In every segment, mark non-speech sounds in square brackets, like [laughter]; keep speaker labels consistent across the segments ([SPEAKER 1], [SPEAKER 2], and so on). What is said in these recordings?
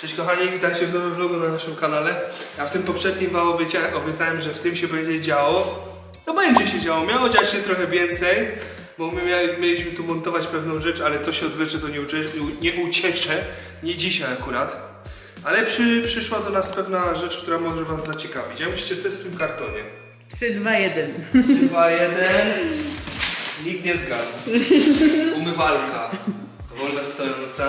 [SPEAKER 1] Cześć kochani, witajcie w nowym vlogu na naszym kanale. Ja w tym poprzednim wam obiecałem, że w tym się będzie działo. No będzie się działo, miało dziać się trochę więcej, bo my mieliśmy tu montować pewną rzecz, ale co się odwlecze to nie, ucie- nie uciecze, nie dzisiaj akurat. Ale przy, przyszła do nas pewna rzecz, która może was zaciekawić. Ja myślicie, co jest w tym kartonie?
[SPEAKER 2] 3, 2, 1.
[SPEAKER 1] 3, 2, 1. Nikt nie zgadł. [laughs] Umywalka. Wolna stojąca.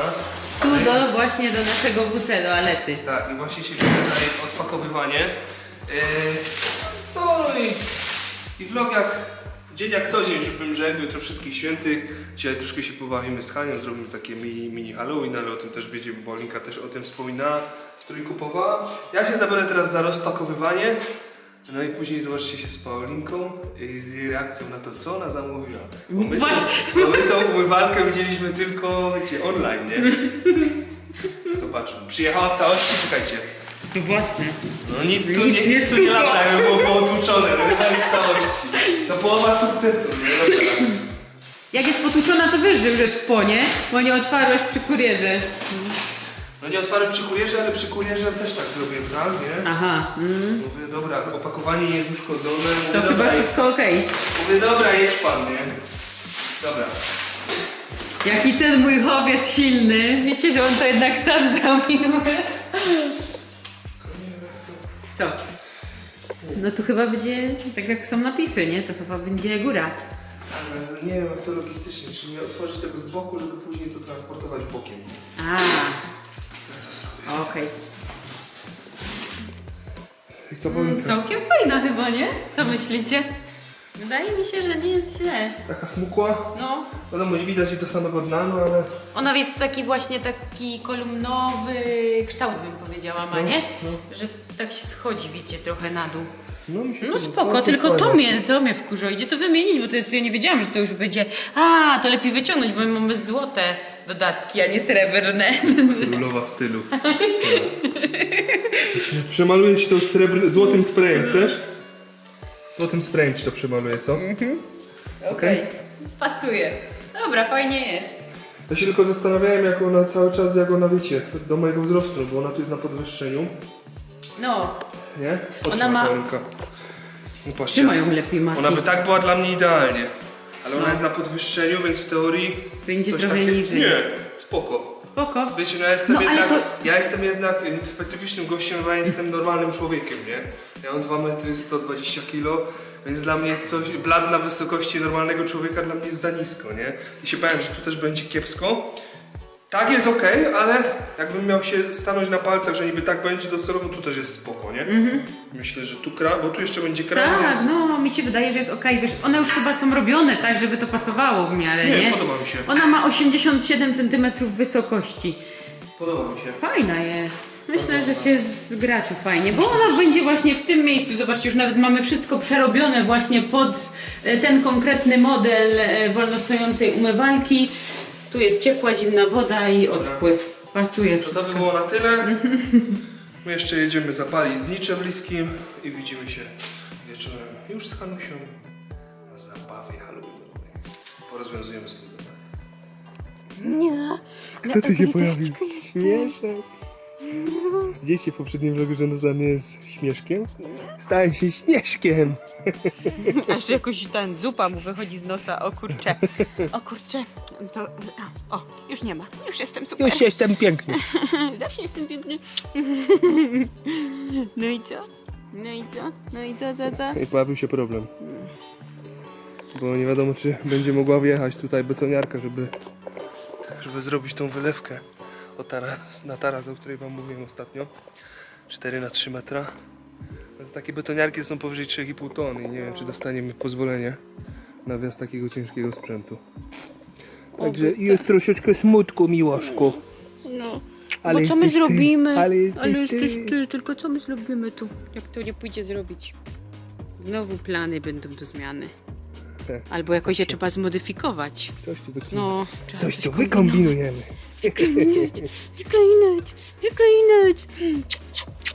[SPEAKER 2] Tu do, właśnie do naszego WC, do Alety.
[SPEAKER 1] Tak, i właśnie się bierze za jej odpakowywanie. Yy, co i, i vlog jak dzień jak co dzień, żebym rzekł, jutro wszystkich świętych. Dzisiaj troszkę się pobawimy z Hanią, zrobimy takie mini, mini Halloween, ale o tym też wiecie, bo Linka też o tym wspominała, strój kupowała. Ja się zabiorę teraz za rozpakowywanie. No i później zobaczycie się z Paulinką i z jej reakcją na to, co ona zamówiła. Bo my, bo my tą umywalkę widzieliśmy tylko, wiecie, online, nie? Zobaczmy. Przyjechała w całości, czekajcie.
[SPEAKER 2] No właśnie.
[SPEAKER 1] No nic tu nie, nic tu nie lata, jakby było pootłuczone, no chyba jest w całości. To połowa sukcesu, nie? Dobra.
[SPEAKER 2] Jak jest potłuczona, to wiesz, że już jest po, nie? Bo nie otwarłeś przy kurierze.
[SPEAKER 1] No nie otwarłem przy kurierze, ale przy kurierze też tak zrobiłem, tak, nie?
[SPEAKER 2] Aha. Mm.
[SPEAKER 1] Mówię, dobra, opakowanie nie jest uszkodzone. Mówię,
[SPEAKER 2] To chyba
[SPEAKER 1] dobra,
[SPEAKER 2] wszystko okej.
[SPEAKER 1] mówię, dobra, jedź pan, nie? Dobra.
[SPEAKER 2] Jaki ten mój hop jest silny. Wiecie, że on to jednak sam [laughs] zrobił. Co? No tu chyba będzie, tak jak są napisy, nie? To chyba będzie góra.
[SPEAKER 1] Ale nie wiem jak to logistycznie, czy nie otworzyć tego z boku, żeby później to transportować bokiem.
[SPEAKER 2] A, okej.
[SPEAKER 1] I co
[SPEAKER 2] Mm, Całkiem fajna chyba, nie? Co myślicie? Wydaje mi się, że nie jest źle.
[SPEAKER 1] Taka smukła.
[SPEAKER 2] No,
[SPEAKER 1] Wiadomo, nie widać jej do samego dna, no ale...
[SPEAKER 2] Ona jest taki właśnie taki kolumnowy kształt bym powiedziała, ma,
[SPEAKER 1] No,
[SPEAKER 2] nie?
[SPEAKER 1] no.
[SPEAKER 2] Że tak się schodzi, wiecie, trochę na dół.
[SPEAKER 1] No, mi się
[SPEAKER 2] No spoko,
[SPEAKER 1] całkiem
[SPEAKER 2] tylko to mnie, to mnie wkurza. Idzie to wymienić, bo to jest, ja nie wiedziałam, że to już będzie, a, to lepiej wyciągnąć, bo my mamy złote dodatki, a nie srebrne.
[SPEAKER 1] Królowa stylu. Przemaluję ci to srebr... złotym sprayem, chcesz? Złotym sprayem ci to przemaluję, co?
[SPEAKER 2] Okej. Pasuje. Dobra, fajnie jest.
[SPEAKER 1] Ja się tylko zastanawiałem, jak ona cały czas, jak ona, wiecie, do mojego wzrostu, bo ona tu jest na podwyższeniu,
[SPEAKER 2] No,
[SPEAKER 1] nie?
[SPEAKER 2] Ona ma-
[SPEAKER 1] Paulinka. No patrzcie,
[SPEAKER 2] trzymają lepiej Mati.
[SPEAKER 1] Ona by tak była dla mnie idealnie, ale ona jest na podwyższeniu, więc w teorii
[SPEAKER 2] Będzie
[SPEAKER 1] coś
[SPEAKER 2] trochę
[SPEAKER 1] takie...
[SPEAKER 2] niżej.
[SPEAKER 1] Nie, spoko.
[SPEAKER 2] Spoko.
[SPEAKER 1] Wiecie, no ja jestem,
[SPEAKER 2] No, ale
[SPEAKER 1] jednak,
[SPEAKER 2] to-
[SPEAKER 1] ja jestem jednak y, specyficznym gościem, bo ja jestem normalnym człowiekiem, nie? Ja mam 2 metry 120 kg, więc dla mnie coś, blad na wysokości normalnego człowieka dla mnie jest za nisko, nie? I się bałem, że tu też będzie kiepsko. Tak jest ok, ale jakbym miał się stanąć na palcach, że niby tak będzie docelowo, tu też jest spoko, nie? Myślę, że tu kra, bo tu jeszcze będzie kra,
[SPEAKER 2] Mhm. Tak,
[SPEAKER 1] więc...
[SPEAKER 2] no, mi się wydaje, że jest okej. Wiesz, one już chyba są robione tak, żeby to pasowało w miarę,
[SPEAKER 1] Nie,
[SPEAKER 2] nie?
[SPEAKER 1] podoba mi się.
[SPEAKER 2] Ona ma 87 cm wysokości.
[SPEAKER 1] Podoba mi się.
[SPEAKER 2] Fajna jest. Myślę, że się zgra tu fajnie, bo ona będzie właśnie w tym miejscu. Zobaczcie, już nawet mamy wszystko przerobione właśnie pod e, ten konkretny model e, wolnostojącej umywalki. Tu jest ciepła, zimna woda i odpływ. Pasuje
[SPEAKER 1] To to
[SPEAKER 2] wszystko.
[SPEAKER 1] by było na tyle. My jeszcze jedziemy zapalić z niczym bliskim i widzimy się wieczorem już z Hanusią na zabawie halloweenowej. Porozwiązujemy sobie zabawę.
[SPEAKER 3] Nie.
[SPEAKER 1] Kto tu się pojawił? Śmieszek. [laughs] Widzieliście w poprzednim vlogu, że Nozdan jest śmieszkiem? Stałem się śmieszkiem. [laughs]
[SPEAKER 3] Aż jakoś ten zupa mu wychodzi z nosa, o kurcze. O kurcze. To, a, o, już nie ma. Już jestem super.
[SPEAKER 1] Już jestem piękny. [laughs]
[SPEAKER 3] Zawsze jestem piękny. No i co? No i co? No i co, co, co?
[SPEAKER 1] I pojawił się problem. Bo nie wiadomo, czy będzie mogła wjechać tutaj betoniarka, żeby, żeby zrobić tą wylewkę o taras, na taras, o której wam mówiłem ostatnio. 4 na 3 metra. Takie betoniarki są powyżej 3,5 tony i nie wiem, czy dostaniemy pozwolenie na wjazd takiego ciężkiego sprzętu. Także jest troszeczkę smutku, miłoszku.
[SPEAKER 3] No.
[SPEAKER 1] Ale
[SPEAKER 3] Bo co my
[SPEAKER 1] jesteś ty,
[SPEAKER 3] zrobimy?
[SPEAKER 1] ale jesteś ty.
[SPEAKER 3] Tylko co my zrobimy tu? Jak to nie pójdzie zrobić?
[SPEAKER 2] Znowu plany będą do zmiany.
[SPEAKER 1] Tak.
[SPEAKER 2] Albo jakoś je trzeba zmodyfikować.
[SPEAKER 1] Coś tu wykombinujemy.
[SPEAKER 2] No, trzeba
[SPEAKER 1] Coś tu wykombinujemy.
[SPEAKER 3] Wykoinać, wykoinać.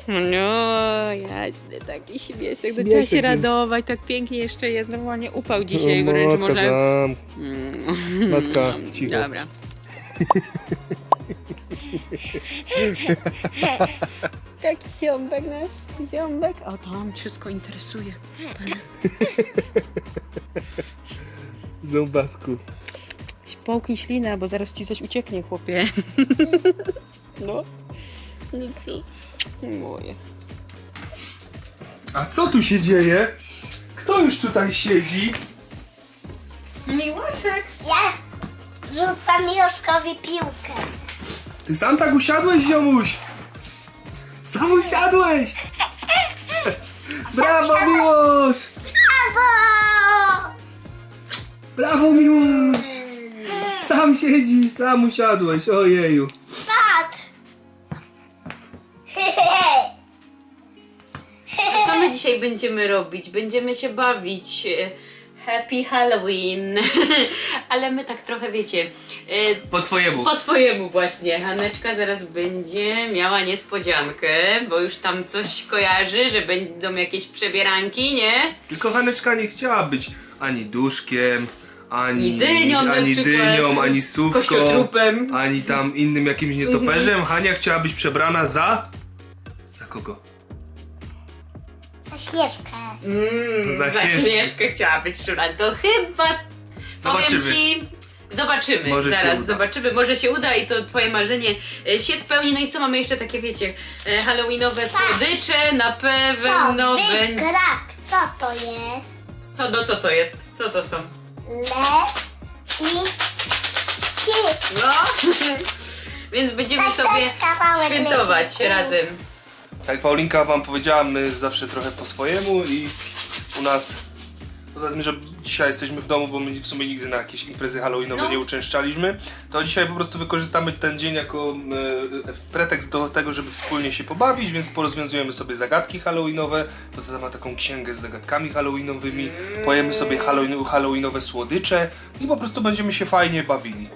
[SPEAKER 2] No, jasne, taki śmieszek, to trzeba
[SPEAKER 1] Śmieszek
[SPEAKER 2] się
[SPEAKER 1] jest.
[SPEAKER 2] radować, tak pięknie jeszcze jest, normalnie upał dzisiaj, wręcz można...
[SPEAKER 1] zam...
[SPEAKER 2] Mm,
[SPEAKER 1] Matka, [laughs] cicho.
[SPEAKER 2] Dobra. [laughs] Taki ząbek nasz, ząbek. O, to mam wszystko interesuje. [laughs]
[SPEAKER 1] Ząbasku.
[SPEAKER 2] Połknij ślinę, bo zaraz ci coś ucieknie, chłopie. [laughs] No. No? Moje.
[SPEAKER 1] A co tu się dzieje? Kto już tutaj siedzi?
[SPEAKER 2] Miłoszek.
[SPEAKER 4] Ja rzucam Joszkowi piłkę.
[SPEAKER 1] Ty sam tak usiadłeś, ziomuś? Sam usiadłeś! Brawo, Miłosz!
[SPEAKER 4] Brawo!
[SPEAKER 1] Brawo, Miłosz! Sam siedzisz, sam usiadłeś, ojeju.
[SPEAKER 4] Patrz!
[SPEAKER 2] A co my dzisiaj będziemy robić? Będziemy się bawić. e, Happy Halloween. [laughs] Ale my tak trochę wiecie. e,
[SPEAKER 1] Po swojemu.
[SPEAKER 2] Po swojemu właśnie. Haneczka zaraz będzie miała niespodziankę, bo już tam coś kojarzy, że będą jakieś przebieranki, nie?
[SPEAKER 1] Tylko Haneczka nie chciała być ani duszkiem, ani,
[SPEAKER 2] Ani dynią na
[SPEAKER 1] ani,
[SPEAKER 2] przykład.
[SPEAKER 1] dynią, ani sówką,
[SPEAKER 2] Kościotrupem.
[SPEAKER 1] ani tam innym jakimś nietoperzem. Hania chciała być przebrana za... Za kogo?
[SPEAKER 4] Śnieżkę.
[SPEAKER 2] Mm,
[SPEAKER 1] Za śnieżkę
[SPEAKER 2] chciała być przebrana. To chyba.
[SPEAKER 1] Zobaczymy.
[SPEAKER 2] Powiem ci. Zobaczymy,
[SPEAKER 1] Może się
[SPEAKER 2] zaraz
[SPEAKER 1] uda.
[SPEAKER 2] zobaczymy, może się uda i to twoje marzenie e, się spełni. No i co mamy jeszcze takie, wiecie, e, halloweenowe słodycze, na
[SPEAKER 4] To
[SPEAKER 2] pewno będzie...
[SPEAKER 4] wygrak. Co to jest?
[SPEAKER 2] Co, no co to jest? Co to są?
[SPEAKER 4] Le i.
[SPEAKER 2] No, [laughs] więc będziemy
[SPEAKER 4] Tak,
[SPEAKER 2] sobie świętować razem.
[SPEAKER 1] Tak Paulinka wam powiedziała, my zawsze trochę po swojemu i u nas... Poza tym, że dzisiaj jesteśmy w domu, bo my w sumie nigdy na jakieś imprezy halloweenowe
[SPEAKER 2] No.
[SPEAKER 1] nie uczęszczaliśmy, to dzisiaj po prostu wykorzystamy ten dzień jako e, pretekst do tego, żeby wspólnie się pobawić, więc porozwiązujemy sobie zagadki halloweenowe, bo to ma taką księgę z zagadkami halloweenowymi, pojemy sobie halloween, halloweenowe słodycze i po prostu będziemy się fajnie bawili.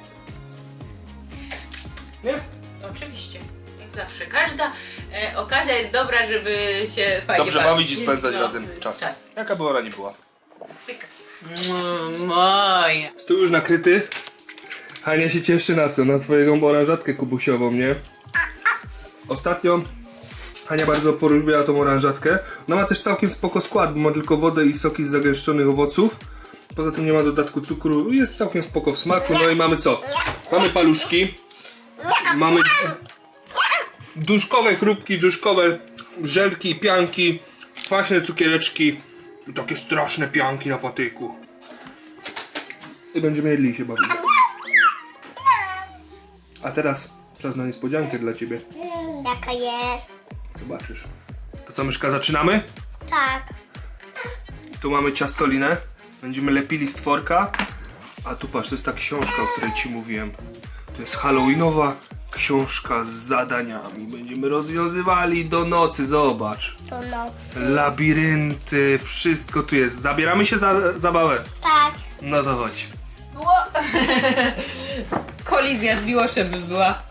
[SPEAKER 1] Nie?
[SPEAKER 2] Oczywiście, jak zawsze. Każda e, okazja jest dobra, żeby się fajnie
[SPEAKER 1] Dobrze bawić i spędzać
[SPEAKER 2] No,
[SPEAKER 1] razem czas.
[SPEAKER 2] czas.
[SPEAKER 1] Jaka by ona nie była.
[SPEAKER 2] Mm, Moje.
[SPEAKER 1] Stół już nakryty. Hania się cieszy na co? Na twoją oranżatkę kubusiową, nie? Ostatnio Hania bardzo polubiła tą oranżatkę. Ona ma też całkiem spoko skład, bo ma tylko wodę i soki z zagęszczonych owoców. Poza tym nie ma dodatku cukru. Jest całkiem spoko w smaku. No i mamy co? Mamy paluszki. Mamy duszkowe chrupki, duszkowe żelki, pianki, kwaśne cukiereczki i takie straszne pianki na patyku. I będziemy jedli i się bawili. A teraz czas na niespodziankę dla ciebie.
[SPEAKER 4] Jaka jest?
[SPEAKER 1] Zobaczysz. To co, myszka, zaczynamy?
[SPEAKER 4] Tak.
[SPEAKER 1] Tu mamy ciastolinę. Będziemy lepili z tworka. A tu patrz, to jest ta książka, o której ci mówiłem. To jest halloweenowa książka z zadaniami. Będziemy rozwiązywali do nocy, zobacz.
[SPEAKER 4] To noc.
[SPEAKER 1] Labirynty, wszystko tu jest. Zabieramy się za zabawę.
[SPEAKER 4] Tak.
[SPEAKER 1] No to chodź. [laughs]
[SPEAKER 2] Kolizja z Miłoszem by była.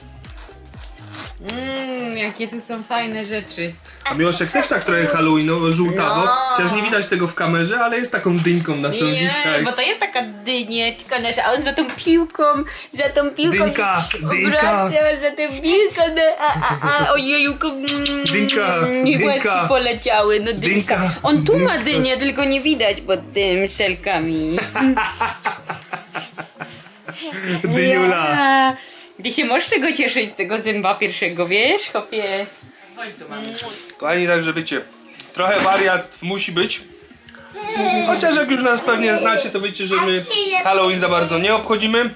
[SPEAKER 2] Mmm, jakie tu są fajne rzeczy.
[SPEAKER 1] A Miłoszek też tak trochę halloweenowo, żółtawo.
[SPEAKER 2] No.
[SPEAKER 1] Chociaż nie widać tego w kamerze, ale jest taką dyńką naszą
[SPEAKER 2] Nie,
[SPEAKER 1] dzisiaj.
[SPEAKER 2] bo to jest taka dynieczka nasza, a on za tą piłką, za tą piłką
[SPEAKER 1] Dynka, dynka.
[SPEAKER 2] wraca, za tą piłką, no, a, a, a, ojeju, mm,
[SPEAKER 1] Dynka,
[SPEAKER 2] i
[SPEAKER 1] dynka.
[SPEAKER 2] łezki poleciały, no dynka.
[SPEAKER 1] Dynka,
[SPEAKER 2] On tu ma
[SPEAKER 1] dynka.
[SPEAKER 2] dynię, tylko nie widać pod tym szelkami. [laughs]
[SPEAKER 1] Dyniula.
[SPEAKER 2] A, Ty się możesz czego cieszyć z tego zęba pierwszego, wiesz, chopie? Chodź tu mamy.
[SPEAKER 1] Kochani, także wiecie, trochę wariactw musi być. Chociaż jak już nas pewnie znacie, to wiecie, że my Halloween za bardzo nie obchodzimy.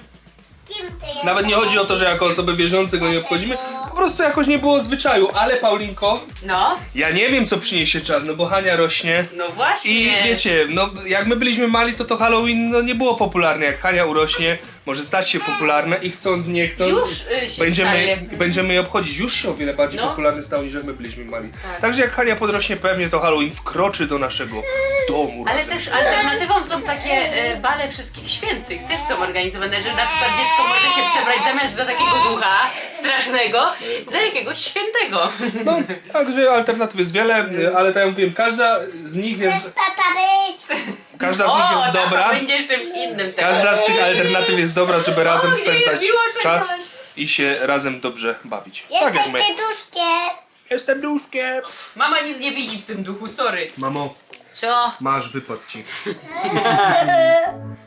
[SPEAKER 1] Nawet nie chodzi o to, że jako osoby wierzące go nie obchodzimy. Po prostu jakoś nie było zwyczaju. Ale Paulinko,
[SPEAKER 2] No,
[SPEAKER 1] ja nie wiem co przyniesie czas, no bo Hania rośnie.
[SPEAKER 2] no właśnie.
[SPEAKER 1] I wiecie, no jak my byliśmy mali, to to Halloween no, nie było popularne. Jak Hania urośnie, może stać się popularne i chcąc, nie chcąc,
[SPEAKER 2] Już y, się
[SPEAKER 1] będziemy,
[SPEAKER 2] staje.
[SPEAKER 1] będziemy je obchodzić. Już się o wiele bardziej
[SPEAKER 2] No.
[SPEAKER 1] popularny stał niż jak my byliśmy mali.
[SPEAKER 2] Tak.
[SPEAKER 1] Także jak Hania podrośnie, pewnie to Halloween wkroczy do naszego domu
[SPEAKER 2] Ale
[SPEAKER 1] razem.
[SPEAKER 2] też alternatywą są takie e, bale wszystkich świętych. Też są organizowane, że na przykład dziecko może się przebrać zamiast za takiego ducha strasznego, za jakiegoś świętego.
[SPEAKER 1] No, także alternatyw jest wiele, ale tak jak mówiłem, każda z nich
[SPEAKER 4] Chcesz
[SPEAKER 1] jest,
[SPEAKER 4] tata być?
[SPEAKER 1] Każda z nich jest dobra.
[SPEAKER 2] będziesz czymś innym.
[SPEAKER 1] Każda z tych alternatyw jest dobra, żeby razem
[SPEAKER 2] gdzie jest
[SPEAKER 1] spędzać czas i się razem dobrze bawić. Tak
[SPEAKER 4] Jesteś
[SPEAKER 1] jak my.
[SPEAKER 4] tyduszkiem.
[SPEAKER 1] Jestem duszkiem.
[SPEAKER 2] Mama nic nie widzi w tym duchu, sorry.
[SPEAKER 1] Mamo,
[SPEAKER 2] Co?
[SPEAKER 1] masz wypad ci. [laughs]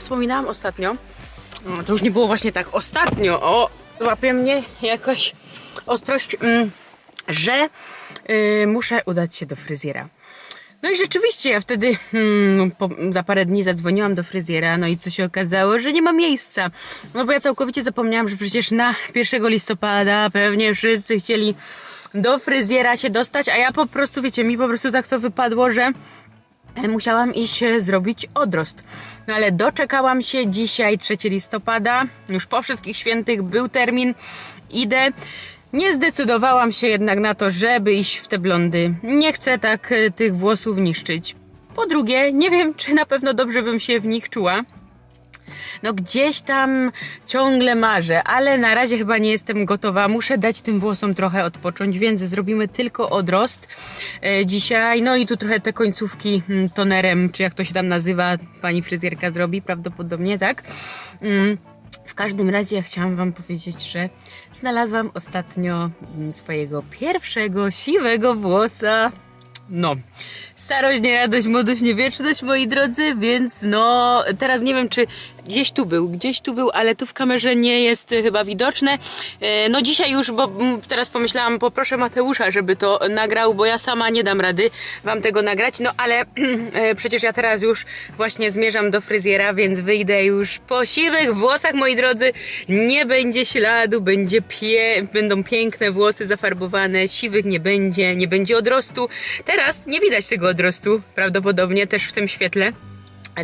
[SPEAKER 2] wspominałam ostatnio? Mm, To już nie było właśnie tak ostatnio. O, łapie mnie jakaś ostrość, mm, że y, muszę udać się do fryzjera. No i rzeczywiście, ja wtedy hmm, po, za parę dni zadzwoniłam do fryzjera, no i co się okazało, że nie ma miejsca. No bo ja całkowicie zapomniałam, że przecież na 1 listopada pewnie wszyscy chcieli do fryzjera się dostać, a ja po prostu, wiecie, mi po prostu tak to wypadło, że musiałam iść e, zrobić odrost. No ale doczekałam się dzisiaj, 3 listopada, już po wszystkich świętych był termin, idę. Nie zdecydowałam się jednak na to, żeby iść w te blondy. Nie chcę tak e, tych włosów niszczyć. Po drugie, nie wiem, czy na pewno dobrze bym się w nich czuła. No gdzieś tam ciągle marzę, ale na razie chyba nie jestem gotowa. Muszę dać tym włosom trochę odpocząć, więc zrobimy tylko odrost e, dzisiaj. No i tu trochę te końcówki mm, tonerem, czy jak to się tam nazywa, pani fryzjerka zrobi, prawdopodobnie tak. Mm. W każdym razie ja chciałam Wam powiedzieć, że znalazłam ostatnio mm, swojego pierwszego siwego włosa. No, starość, nie radość, młodość, nie wieczność, moi drodzy, więc no, teraz nie wiem, czy gdzieś tu był, gdzieś tu był, ale tu w kamerze nie jest e, chyba widoczne. E, No dzisiaj już, bo mm, teraz pomyślałam, poproszę Mateusza, żeby to nagrał, bo ja sama nie dam rady Wam tego nagrać, no ale [clears throat] e, przecież ja teraz już właśnie zmierzam do fryzjera, więc wyjdę już po siwych włosach, moi drodzy, nie będzie śladu, będzie pie... będą piękne włosy zafarbowane, siwych nie będzie, nie będzie odrostu. Teraz nie widać tego odrostu, prawdopodobnie też w tym świetle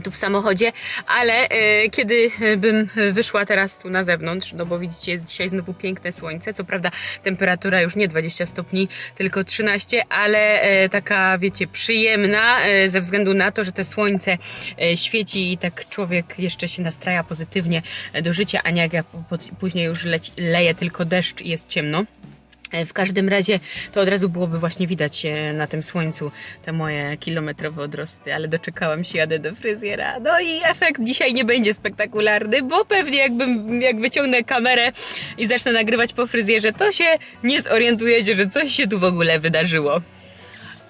[SPEAKER 2] tu w samochodzie, ale e, kiedy e, bym wyszła teraz tu na zewnątrz, no bo widzicie, jest dzisiaj znowu piękne słońce, co prawda temperatura już nie 20 stopni, tylko 13, ale e, taka, wiecie, przyjemna e, ze względu na to, że te słońce e, świeci i tak człowiek jeszcze się nastraja pozytywnie e, do życia, a nie jak później już leci, leje tylko deszcz i jest ciemno. E, W każdym razie to od razu byłoby właśnie widać e, na tym słońcu te moje kilometrowe odrosty, ale doczekałam się, jadę do fryzjera. No i efekt dzisiaj nie będzie spektakularny, bo pewnie jakbym, jak wyciągnę kamerę i zacznę nagrywać po fryzjerze, to się nie zorientujecie, że coś się tu w ogóle wydarzyło.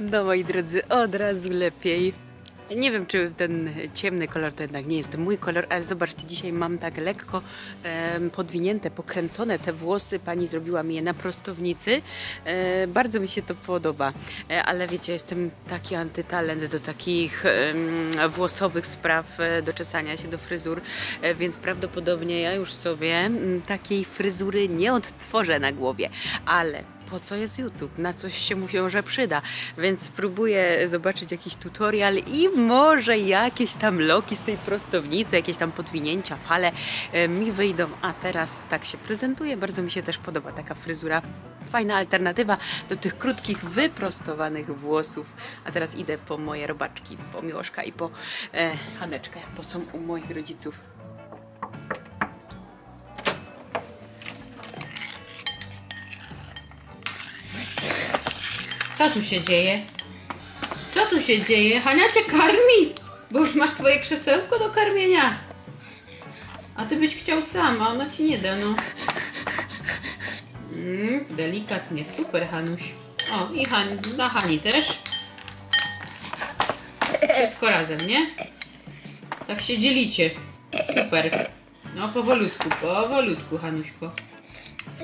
[SPEAKER 2] No moi drodzy, od razu lepiej. Nie wiem, czy ten ciemny kolor to jednak nie jest mój kolor, ale zobaczcie, dzisiaj mam tak lekko em, podwinięte, pokręcone te włosy. Pani zrobiła mi je na prostownicy. E, bardzo mi się to podoba, e, ale wiecie, jestem taki antytalent do takich em, włosowych spraw, e, do czesania się, do fryzur, e, więc prawdopodobnie ja już sobie mm, takiej fryzury nie odtworzę na głowie, ale po co jest YouTube? Na coś się mu może przyda. Więc spróbuję zobaczyć jakiś tutorial i może jakieś tam loki z tej prostownicy, jakieś tam podwinięcia, fale e, mi wyjdą. A teraz tak się prezentuje. Bardzo mi się też podoba taka fryzura. Fajna alternatywa do tych krótkich, wyprostowanych włosów. A teraz idę po moje robaczki, po Miłoszka i po e, Haneczkę, bo są u moich rodziców.
[SPEAKER 5] Co tu się dzieje? Co tu się dzieje? Hania cię karmi! Bo już masz swoje krzesełko do karmienia. A ty byś chciał sam, a ona ci nie da, no. Mm, delikatnie, super Hanuś. O, i Han, dla Hani też. Wszystko razem, nie? Tak się dzielicie. Super. No, powolutku, powolutku, Hanuśko.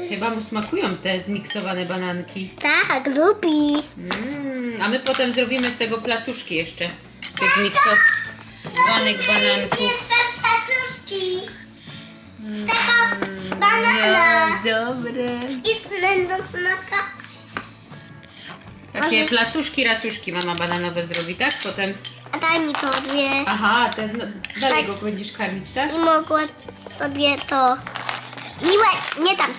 [SPEAKER 5] Chyba mu smakują te zmiksowane bananki.
[SPEAKER 4] Tak, lubi.
[SPEAKER 5] Mm, A my potem zrobimy z tego placuszki jeszcze. Z tych miksowanych bananków.
[SPEAKER 4] Jeszcze pacuszki. Z tego z banana.
[SPEAKER 5] dobre.
[SPEAKER 4] I z lędu smaka.
[SPEAKER 5] Takie placuszki, racuszki mama bananowe zrobi, tak? Potem...
[SPEAKER 4] A daj mi to dwie.
[SPEAKER 5] Aha, ten, no, dalej go będziesz karmić, tak?
[SPEAKER 4] I mogła sobie to... Miłe, nie dam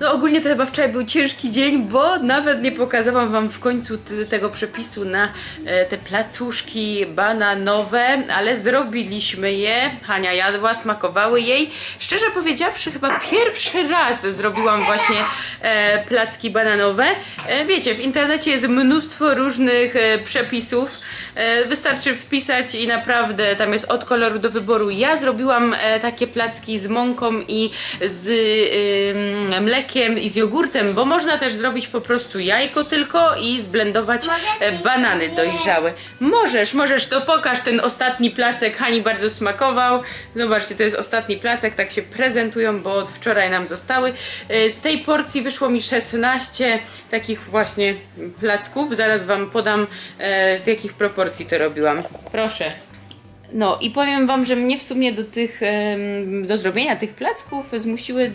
[SPEAKER 2] No ogólnie to chyba wczoraj był ciężki dzień, bo nawet nie pokazałam Wam w końcu tego przepisu na e, te placuszki bananowe, ale zrobiliśmy je. Hania jadła, smakowały jej. Szczerze powiedziawszy, chyba pierwszy raz zrobiłam właśnie e, placki bananowe. E, wiecie, w internecie jest mnóstwo różnych przepisów. Wystarczy wpisać i naprawdę tam jest od koloru do wyboru. Ja zrobiłam takie placki z mąką i z ym, mlekiem i z jogurtem, bo można też zrobić po prostu jajko tylko i zblendować
[SPEAKER 4] Mogę
[SPEAKER 2] e, banany dojrzałe. Możesz, możesz, to pokaż ten ostatni placek. Hani bardzo smakował. Zobaczcie, to jest ostatni placek, tak się prezentują, bo od wczoraj nam zostały. E, Z tej porcji wyszło mi 16 takich właśnie placków. Zaraz Wam podam e, z jakich proporcji to robiłam. Proszę. No i powiem Wam, że mnie w sumie do tych, do zrobienia tych placków zmusiły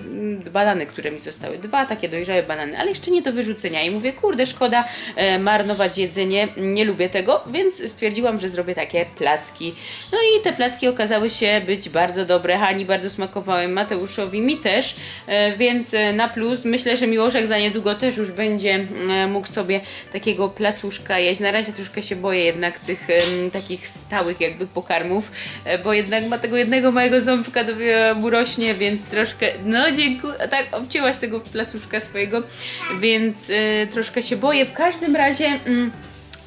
[SPEAKER 2] banany, które mi zostały. Dwa takie dojrzałe banany, ale jeszcze nie do wyrzucenia. I mówię, kurde, szkoda e, marnować jedzenie, nie lubię tego, więc stwierdziłam, że zrobię takie placki. No i te placki okazały się być bardzo dobre. Hani bardzo smakowały, Mateuszowi, mi też, e, więc e, na plus. Myślę, że Miłoszek za niedługo też już będzie mógł sobie takiego placuszka jeść. Na razie troszkę się boję jednak tych takich stałych jakby pokarmów, e, bo jednak ma tego jednego małego ząbka, dopiero mu rośnie, więc troszkę, no dziękuję, tak, obcięłaś tego placuszka swojego, więc e, troszkę się boję. W każdym razie... Mm,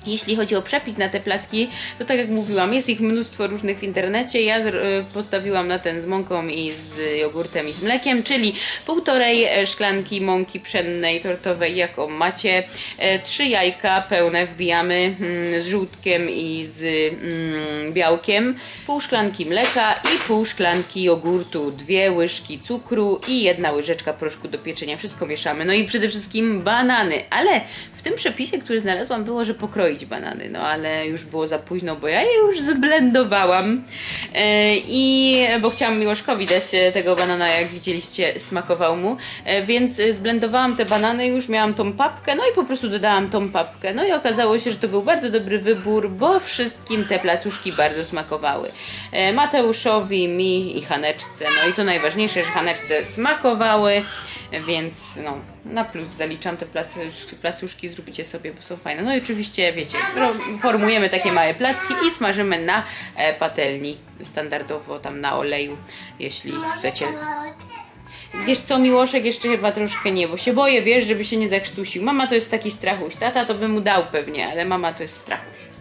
[SPEAKER 2] jeśli chodzi o przepis na te placki, to tak jak mówiłam, jest ich mnóstwo różnych w internecie. Ja e, postawiłam na ten z mąką i z jogurtem i z mlekiem, czyli półtorej e, szklanki mąki pszennej tortowej, jaką macie. E, Trzy jajka pełne wbijamy mm, z żółtkiem i z mm, białkiem. Pół szklanki mleka i pół szklanki jogurtu. Dwie łyżki cukru i jedna łyżeczka proszku do pieczenia. Wszystko mieszamy. No i przede wszystkim banany, ale w tym przepisie, który znalazłam, było, że pokroić banany, no ale już było za późno, bo ja je już zblendowałam. E, I bo chciałam Miłoszkowi dać e, tego banana, jak widzieliście, smakował mu, e, więc e, zblendowałam te banany, już miałam tą papkę, no i po prostu dodałam tą papkę. No i okazało się, że to był bardzo dobry wybór, bo wszystkim te placuszki bardzo smakowały. E, Mateuszowi, mi i Haneczce. No i to najważniejsze, że Haneczce smakowały. Więc no, na plus zaliczam te placuszki, placuszki, zróbcie sobie, bo są fajne. No i oczywiście, wiecie, formujemy takie małe placki i smażymy na e, patelni, standardowo tam na oleju, jeśli chcecie. Wiesz co, Miłoszek jeszcze chyba troszkę nie, bo się boję, wiesz, żeby się nie zakrztusił. Mama to jest taki strachuś, tata to by mu dał pewnie, ale mama to jest strachuś.